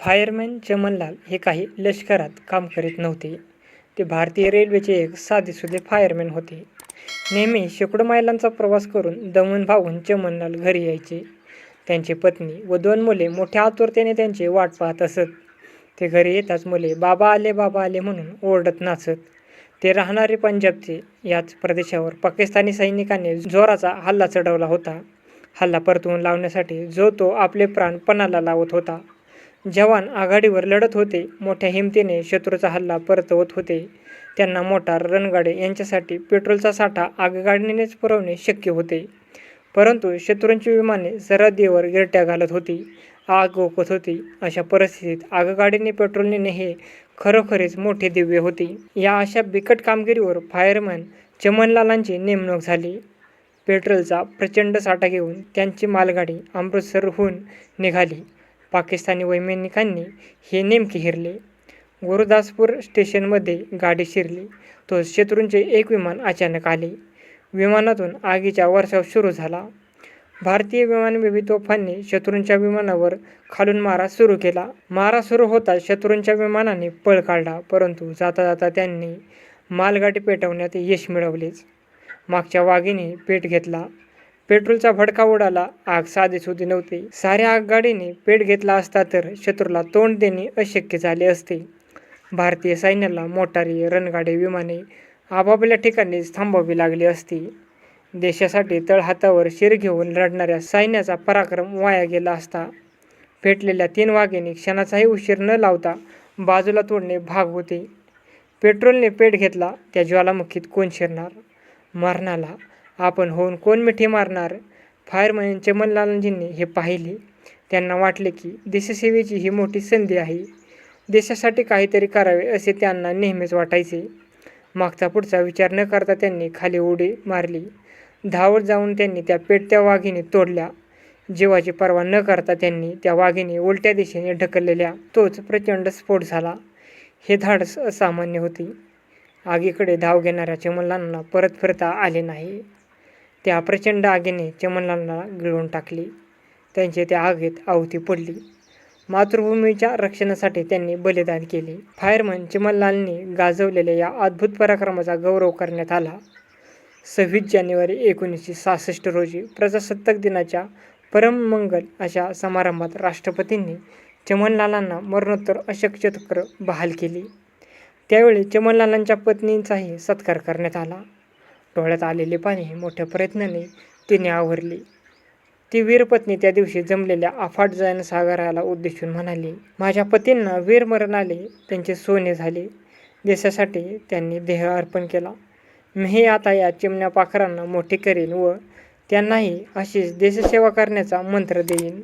Fireman Chamanlal हे काही लष्करात काम करीत नव्हते. ते भारतीय रेल्वेचे एक साधेसुधे फायरमॅन होते. नेहमी शेकडो मैलांचा प्रवास करून दमन भागून चमनलाल घरी यायचे. त्यांची पत्नी व दोन मुले मोठ्या आतुरतेने त्यांची वाट पाहत असत. ते घरी येताच मुले बाबा आले बाबा आले म्हणून ओरडत नाचत. ते राहणारे पंजाबचे. याच प्रदेशावर पाकिस्तानी सैनिकांनी जोराचा हल्ला चढवला होता. हल्ला परतवून लावण्यासाठी जो तो आपले प्राण पणाला लावत होता. जवान आघाडीवर लढत होते. मोठ्या हिमतीने शत्रूचा हल्ला परतवत होते. त्यांना मोटार, रणगाडे यांच्यासाठी पेट्रोलचा साठा आगगाडीनेच पुरवणे शक्य होते. परंतु शत्रूंची विमाने सरहद्दीवर गिरट्या घालत होती. आग ओकत होती. अशा परिस्थितीत आगगाडीने पेट्रोल नेणे हे खरोखरीच मोठे दिव्य होते. या अशा बिकट कामगिरीवर फायरमॅन चमनलालांची नेमणूक झाली. पेट्रोलचा प्रचंड साठा घेऊन त्यांची मालगाडी अमृतसरहून निघाली. पाकिस्तानी वैमानिकांनी हे नेमके हिरले गुरुदासपूर स्टेशनमध्ये गाडी शिरली, तो शत्रूंचे एक विमान अचानक आले. विमानातून आगीचा वर्षाव सुरू झाला. भारतीय विमानवेधी तोफांनी शत्रूंच्या विमानावर खालून मारा सुरू केला. मारा सुरू होताच शत्रूंच्या विमानाने पळ काढला. परंतु जाता जाता त्यांनी मालगाडी पेटवण्यात यश मिळवलेच. मागच्या वाघीने पेट घेतला. पेट्रोलचा भडका उडाला. आग साधेसुधे नव्हते. साऱ्या आगगाडीने पेट घेतला असता तर शत्रूला तोंड देणे अशक्य झाले असते. भारतीय सैन्याला मोटारी, रणगाडे, विमाने आपापल्या ठिकाणीच थांबावी लागली असती. देशासाठी तळहातावर शिर घेऊन लढणाऱ्या सैन्याचा पराक्रम वाया गेला असता. पेटलेल्या तीन वाघेने क्षणाचाही उशीर न लावता बाजूला तोडणे भाग होते. पेट्रोलने पेट घेतला. त्या ज्वालामुखीत कोण शिरणार? मरणाला आपण होऊन कोण मिठी मारणार? फायरमन चमनलालजींनी हे पाहिले. त्यांना वाटले की देशसेवेची ही मोठी संधी आहे. देशासाठी काहीतरी करावे असे त्यांना नेहमीच वाटायचे. मागचा पुढचा विचार न करता त्यांनी खाली उडी मारली. धावत जाऊन त्यांनी त्या पेटत्या वाघिणी तोडल्या. जीवाची पर्वा न करता त्यांनी त्या वाघिणी उलट्या दिशेने ढकललेल्या तोच प्रचंड स्फोट झाला. हे धाडस असामान्य होती आगीकडे धाव घेणाऱ्या चमनलालांना परत फिरता आले नाही. त्या प्रचंड आगीने चमनलालला गिळून टाकले. त्यांचे त्या आगीत आहुती पडली. मातृभूमीच्या रक्षणासाठी त्यांनी बलिदान केले. फायरमन चिमनलालनी गाजवलेल्या या अद्भुत पराक्रमाचा गौरव करण्यात आला. सव्वीस जानेवारी एकोणीसशे सहासष्ट रोजी प्रजासत्ताक दिनाच्या परममंगल अशा समारंभात राष्ट्रपतींनी चमनलालांना मरणोत्तर अशोक चक्र बहाल केले. त्यावेळी चमनलालांच्या पत्नींचाही सत्कार करण्यात आला. डोळ्यात आलेले पाणी मोठ्या प्रयत्नाने तिने आवरले. ती वीरपत्नी त्या दिवशी जमलेल्या अफाट जनसागराला उद्देशून म्हणाली, माझ्या पतींना वीरमरण आले. त्यांचे सोने झाले. देशासाठी त्यांनी देह अर्पण केला. मीही आता या चिमण्या पाखरांना मोठे करेन व त्यांनाही अशीच देशसेवा करण्याचा मंत्र देईन.